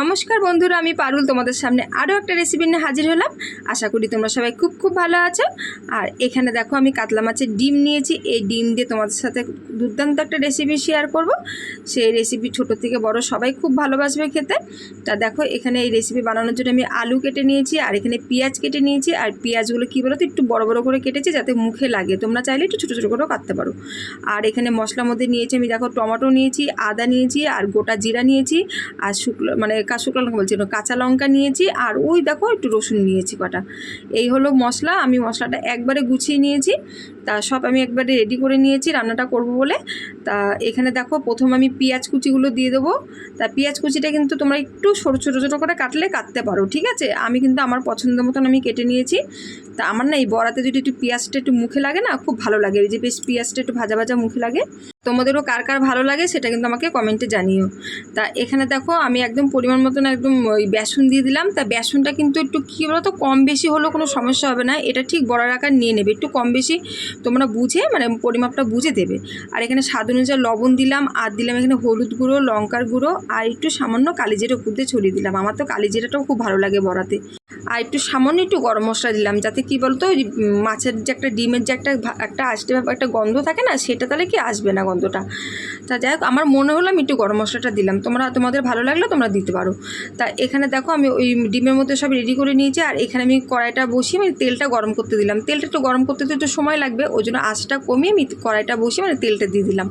নমস্কার বন্ধুরা, আমি পারুল তোমাদের সামনে আরও একটা রেসিপি নিয়ে হাজির হলাম। আশা করি তোমরা সবাই খুব খুব ভালো আছো। আর এখানে দেখো, আমি কাতলা মাছের ডিম নিয়েছি। এই ডিম দিয়ে তোমাদের সাথে দুর্দান্ত একটা রেসিপি শেয়ার করব। সেই রেসিপি ছোট থেকে বড় সবাই খুব ভালোবাসবে খেতে। তা দেখো, এখানে এই রেসিপি বানানোর জন্য আমি আলু কেটে নিয়েছি, আর এখানে পেঁয়াজ কেটে নিয়েছি। আর পেঁয়াজগুলো কী বলো তো একটু বড় বড় করে কেটেছি যাতে মুখে লাগে। তোমরা চাইলে একটু ছোটো ছোটো করেও কাটতে পারো। আর এখানে মশলার মধ্যে নিয়েছি আমি দেখো, টমেটো নিয়েছি, আদা নিয়েছি, আর গোটা জিরা নিয়েছি, আর শুকনো মানে শুকনো লঙ্কা বলছি? কাঁচা লঙ্কা নিয়েছি আর ওই দেখো একটু রসুন নিয়েছি কটা। এই হলো মশলা, আমি মশলাটা একবারে গুছিয়ে নিয়েছি। তা সব আমি একবারে রেডি করে নিয়েছি, রান্নাটা করব বলে। তা এখানে দেখো, প্রথম আমি পেঁয়াজ কুচিগুলো দিয়ে দেবো। তা পেঁয়াজ কুচিটা কিন্তু তোমরা একটু ছোটো ছোটো ছোটো করে কাটলে কাটতে পারো, ঠিক আছে? আমি কিন্তু আমার পছন্দ মতন আমি কেটে নিয়েছি। তা আমার না এই বড়াতে যদি একটু পেঁয়াজটা একটু মুখে লাগে না, খুব ভালো লাগে। যে বেশ পেঁয়াজটা একটু ভাজা ভাজা মুখে লাগে। তোমাদেরও কার কার ভালো লাগে সেটা কিন্তু আমাকে কমেন্টে জানিও। তা এখানে দেখো, আমি একদম পরিমাণ মতন একদম ওই বেসন দিয়ে দিলাম। তা বেসনটা কিন্তু একটু কী বলতো, কম বেশি হলেও কোনো সমস্যা হবে না। এটা ঠিক বড়ার আকার নিয়ে নেবে। একটু কম বেশি তোমরা বুঝে মানে পরিমাপটা বুঝে দেবে। আর এখানে স্বাদ অনুযায়ী লবণ দিলাম, আর দিলাম এখানে হলুদ গুঁড়ো, লঙ্কার গুঁড়ো, আর একটু সামান্য কালিজিরা উপর ছড়িয়ে দিলাম। আমার তো কালিজিরাটাও খুব ভালো লাগে বড়াতে। আর একটু সামান্য একটু গরম মশলা দিলাম, যাতে কি বলতো মাছের যে একটা ডিমের যে একটা একটা আসতে একটা গন্ধ থাকে না, সেটা তাহলে কি আসবে না গন্ধটা? তা যাই হোক, আমার মনে হলো আমি একটু গরম মশলাটা দিলাম। তোমরা, তোমাদের ভালো লাগলে তোমরা দিতে পারো। তা এখানে দেখো আমি ওই ডিমের মধ্যে সব রেডি করে নিয়েছি, আর এখানে আমি কড়াইটা বসিয়ে আমি তেলটা গরম করতে দিলাম। তেলটা একটু গরম করতে তো একটু সময় লাগবে, ওই জন্য আঁচটা কমিয়ে আমি কড়াইটা বসিয়ে মানে তেলটা দিয়ে দিলাম।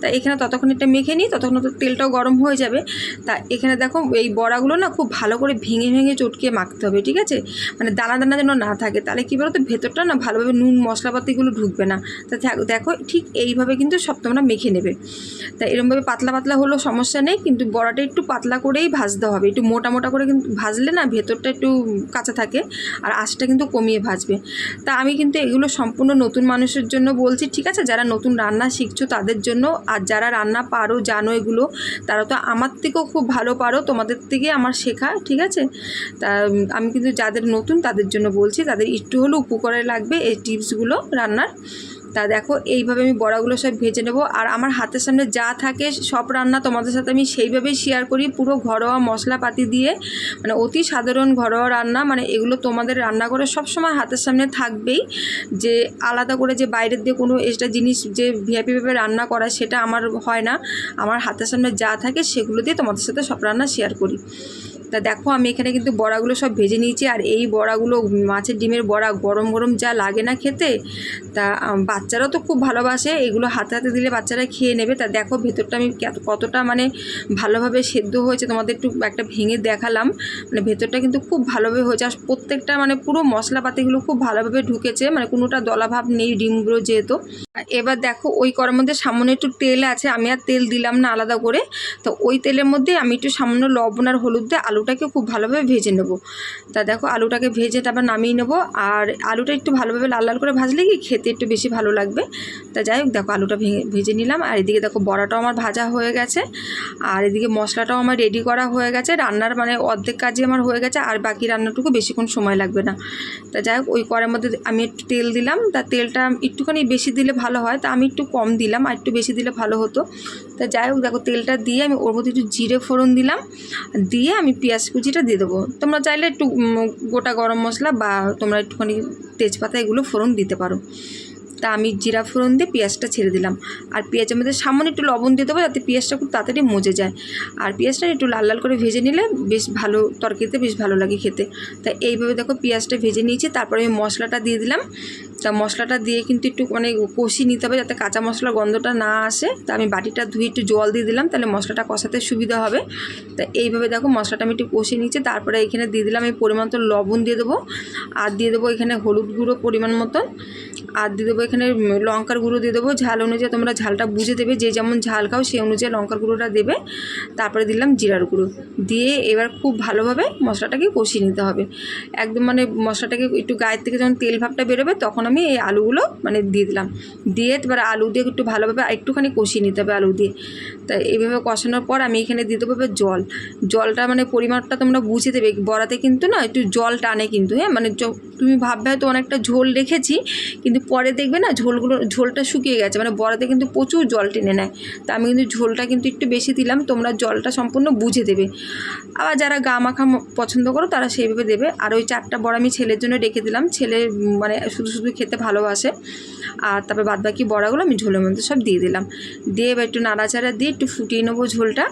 তা এখানে ততক্ষণ এটা মেখে নিই, ততক্ষণ তো তেলটাও গরম হয়ে যাবে। তা এখানে দেখো এই বড়াগুলো না খুব ভালো করে ভেঙে ভেঙে চটকিয়ে মাখতে হবে, ঠিক আছে? মানে দানা দানা যেন না থাকে, তাহলে কী বলো তো ভেতরটা না ভালোভাবে নুন, মশলাপাতিগুলো ঢুকবে না। তা দেখো, ঠিক এইভাবে কিন্তু সব তোমরা মেখে নেবে। তা এরমভাবে পাতলা পাতলা হলেও সমস্যা নেই, কিন্তু বড়াটা একটু পাতলা করেই ভাজতে হবে। একটু মোটা মোটা করে কিন্তু ভাজলে না ভেতরটা একটু কাঁচা থাকে, আর আঁচটা কিন্তু কমিয়ে ভাজবে। তা আমি কিন্তু এগুলো সম্পূর্ণ নতুন মানুষের জন্য বলছি, ঠিক আছে? যারা নতুন রান্না শিখছো তাদের জন্য, আর যারা রান্না পারো, জানো এগুলো, তারা তো আমার থেকেও খুব ভালো পারো, তোমাদের থেকে আমার শেখা, ঠিক আছে? তা আমি কিন্তু যাদের নতুন তাদের জন্য বলছি তাদের একটু হলেও উপকারে লাগবে এই টিপসগুলো রান্নার। তা দেখো, এইভাবে আমি বড়াগুলো সব ভেজে নেব। আর আমার হাতের সামনে যা থাকে, সব রান্না তোমাদের সাথে আমি সেইভাবেই শেয়ার করি, পুরো ঘরোয়া মশলাপাতি দিয়ে। মানে অতি সাধারণ ঘরোয়া রান্না মানে এগুলো তোমাদের রান্না করে সব সময় হাতের সামনে থাকবেই। যে আলাদা করে যে বাইরের দিয়ে কোনো এক্সট্রা জিনিস যে ভিআইপিভাবে রান্না করা, সেটা আমার হয় না। আমার হাতের সামনে যা থাকে, সেগুলো দিয়ে তোমাদের সাথে সব রান্না শেয়ার করি। তা দেখো, আমি এখানে কিন্তু বড়াগুলো সব ভেজে নিয়েছি। আর এই বড়াগুলো, মাছের ডিমের বড়া গরম গরম যা লাগে না খেতে, তা বাচ্চারাও তো খুব ভালোবাসে, এগুলো হাতে হাতে দিলে বাচ্চারা খেয়ে নেবে। তা দেখো ভেতরটা আমি কতটা মানে ভালোভাবে সেদ্ধ হয়েছে, তোমাদের একটু একটা ভেঙে দেখালাম। মানে ভেতরটা কিন্তু খুব ভালোভাবে হয়েছে, আর প্রত্যেকটা মানে পুরো মশলাপাতিগুলো খুব ভালোভাবে ঢুকেছে মানে কোনোটা দলাভাব নেই ডিমগুলো যেহেতু। এবার দেখো ওই করার মধ্যে সামান্য একটু তেল আছে, আমি আর তেল দিলাম না আলাদা করে। তো ওই তেলের মধ্যে আমি একটু সামান্য লবণ আর হলুদ দিয়ে আলুটাকে খুব ভালোভাবে ভেজে নেব। তা দেখো আলুটাকে ভেজে তারপর নামিয়ে নেব, আর আলুটা একটু ভালোভাবে লাল লাল করে ভাজলে কি খেতে একটু বেশি ভালো লাগবে। তা যাই হোক, দেখো আলুটা ভেজে নিলাম। আর এদিকে দেখো বড়াটাও আমার ভাজা হয়ে গেছে। আর এদিকে মশলাটাও আমার রেডি করা হয়ে গেছে। রান্নার মানে অর্ধেক কাজই আমার হয়ে গেছে, আর বাকি রান্নাটুকু বেশিক্ষণ সময় লাগবে না। তা যাই হোক, ওই কড়ার মধ্যে আমি একটু তেল দিলাম। তা তেলটা একটুখানি বেশি দিলে ভালো হয়। তা আমি একটু কম দিলাম, আর একটু বেশি দিলে ভালো হতো। তা যাই হোক, দেখো তেলটা দিয়ে আমি ওর মধ্যে একটু জিরে ফোড়ন দিলাম। দিয়ে আমি পেঁয়াজ কুচিটা দিয়ে দেবো। তোমরা চাইলে একটু গোটা গরম মশলা বা তোমরা একটুখানি তেজপাতা এগুলো ফোড়ন দিতে পারো। তা আমি জিরা ফোড়ন দিয়ে পেঁয়াজটা ছেড়ে দিলাম। আর পেঁয়াজের মধ্যে সামান্য একটু লবণ দিয়ে দেবো যাতে পেঁয়াজটা খুব তাড়াতাড়ি মজে যায়। আর পেঁয়াজটা একটু লাল লাল করে ভেজে নিলে বেশ ভালো, তরকারিতে বেশ ভালো লাগে খেতে। তা এইভাবে দেখো পেঁয়াজটা ভেজে নিয়েছি, তারপরে আমি মশলাটা দিয়ে দিলাম। তা মশলাটা দিয়ে কিন্তু একটু মানে কষিয়ে নিতে হবে যাতে কাঁচা মশলার গন্ধটা না আসে। তা আমি বাটিটা ধুয়ে একটু জল দিয়ে দিলাম, তাহলে মশলাটা কষাতে সুবিধা হবে। তা এইভাবে দেখো মশলাটা আমি একটু কষিয়ে নিয়েছি, তারপরে এখানে দিয়ে দিলাম এই পরিমাণ মতো লবণ দিয়ে দেবো। আর দিয়ে দেবো এখানে হলুদ গুঁড়ো পরিমাণ মতন। আর দিয়ে দেবো এখানে লঙ্কার গুঁড়ো দিয়ে দেবো। ঝাল অনুযায়ী তোমরা ঝালটা বুঝে দেবে, যে যেমন ঝাল খাও সেই অনুযায়ী লঙ্কার গুঁড়োটা দেবে। তারপরে দিলাম জিরার গুঁড়ো। দিয়ে এবার খুব ভালোভাবে মশলাটাকে কষিয়ে নিতে হবে। একদম মানে মশলাটাকে একটু গায়ের থেকে যখন তেল ভাবটা বেরোবে তখন আমি এই আলুগুলো মানে দিয়ে দিলাম। দিয়ে এবার আলু দিয়ে একটু ভালোভাবে একটুখানি কষিয়ে নিতে হবে আলু দিয়ে। তা এইভাবে কষানোর পর আমি এখানে দিয়ে দেবো জল। জলটা মানে পরিমাণটা তোমরা বুঝে দেবে, বড়াতে কিন্তু না একটু জল টানে কিন্তু হ্যাঁ? মানে তুমি ভাববে হয়তো অনেকটা ঝোল রেখেছি, কিন্তু পরে দেখবে না ঝোলগুলো, ঝোলটা শুকিয়ে গেছে। মানে বড়াতে কিন্তু প্রচুর জল টেনে নেয়। তা আমি কিন্তু ঝোলটা কিন্তু একটু বেশি দিলাম, তোমরা জলটা সম্পূর্ণ বুঝে দেবে। আবার যারা গা মাখা পছন্দ করো, তারা সেইভাবে দেবে। আর ওই চারটা বড়া আমি ছেলের জন্য রেখে দিলাম। ছেলে মানে শুধু শুধু খেতে ভালোবাসে। আর তারপরে বাদ বাকি বড়াগুলো আমি ঝোলের মধ্যে সব দিয়ে দিলাম। দিয়ে এবার একটু নাড়াচাড়া দিয়ে একটু ফুটিয়ে নেব ঝোলটা।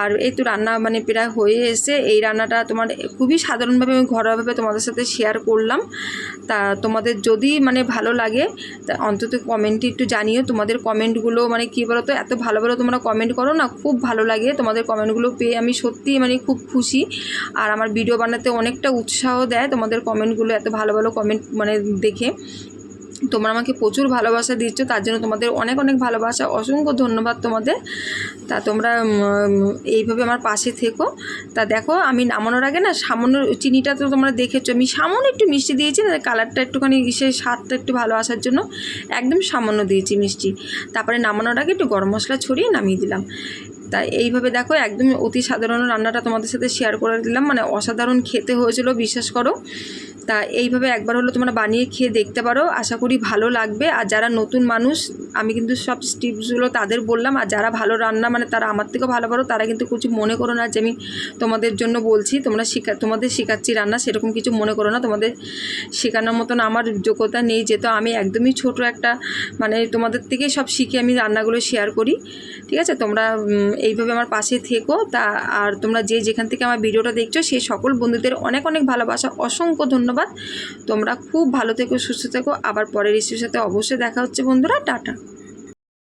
আর এই তো রান্না মানে প্রায় হয়ে এসে এই রান্নাটা তোমার খুবই সাধারণভাবে, আমি ঘরোয়াভাবে তোমাদের সাথে শেয়ার করলাম। তা তোমাদের যদি মানে ভালো লাগে। তা অন্তত কমেন্টটি একটু জানিও। তোমাদের কমেন্টগুলো মানে কী বলো তো এত ভালো ভালো তোমরা কমেন্ট করো না, খুব ভালো লাগে। তোমাদের কমেন্টগুলো পেয়ে আমি সত্যি মানে খুব খুশি। আর আমার ভিডিও বানাতে অনেকটা উৎসাহ দেয় তোমাদের কমেন্টগুলো এত ভালো ভালো কমেন্ট মানে দেখে। তোমরা আমাকে প্রচুর ভালোবাসা দিচ্ছ, তার জন্য তোমাদের অনেক অনেক ভালোবাসা, অসংখ্য ধন্যবাদ তোমাদের। তা তোমরা এইভাবে আমার পাশে থেকো। তা দেখো, আমি নামানোর আগে না সামান্য চিনিটা তো তোমরা দেখেছ, আমি সামান্য একটু মিষ্টি দিয়েছি না, কালারটা একটুখানি সে স্বাদটা একটু ভালো আসার জন্য একদম সামান্য দিয়েছি মিষ্টি। তারপরে নামানোর আগে একটু গরম মশলা ছড়িয়ে নামিয়ে দিলাম। তা এইভাবে দেখো একদম অতি সাধারণ রান্নাটা তোমাদের সাথে শেয়ার করে দিলাম। মানে অসাধারণ খেতে হয়েছিল, বিশ্বাস করো। তা এইভাবে একবার হলো তোমরা বানিয়ে খেয়ে দেখতে পারো। আশা করি ভালো লাগবে। আর যারা নতুন মানুষ, আমি কিন্তু সব টিপসগুলো তাদের বললাম। আর যারা ভালো রান্না মানে তারা আমার থেকেও ভালো পারো, তারা কিন্তু কিছু মনে করো না যে আমি তোমাদের জন্য বলছি। তোমরা শিখা, তোমাদের শেখাচ্ছি রান্না, সেরকম কিছু মনে করো না। তোমাদের শেখানোর মতন আমার যোগ্যতা নেই, যেহেতু আমি একদমই ছোট একটা মানে তোমাদের থেকেই সব শিখে আমি রান্নাগুলো শেয়ার করি। ঠিক আছে? তোমরা এইভাবে আমার পাশে থেকো। তা, আর তোমরা যে যেখান থেকে আমার ভিডিওটা দেখছ, সেই সকল বন্ধুদের অনেক অনেক ভালোবাসা, অসংখ্য ধন্যবাদ। তোমরা খুব ভালো থেকো, সুস্থ থেকো। আবার পরের ইস্যুর সাথে অবশ্যই দেখা হচ্ছে, বন্ধুরা। টাটা।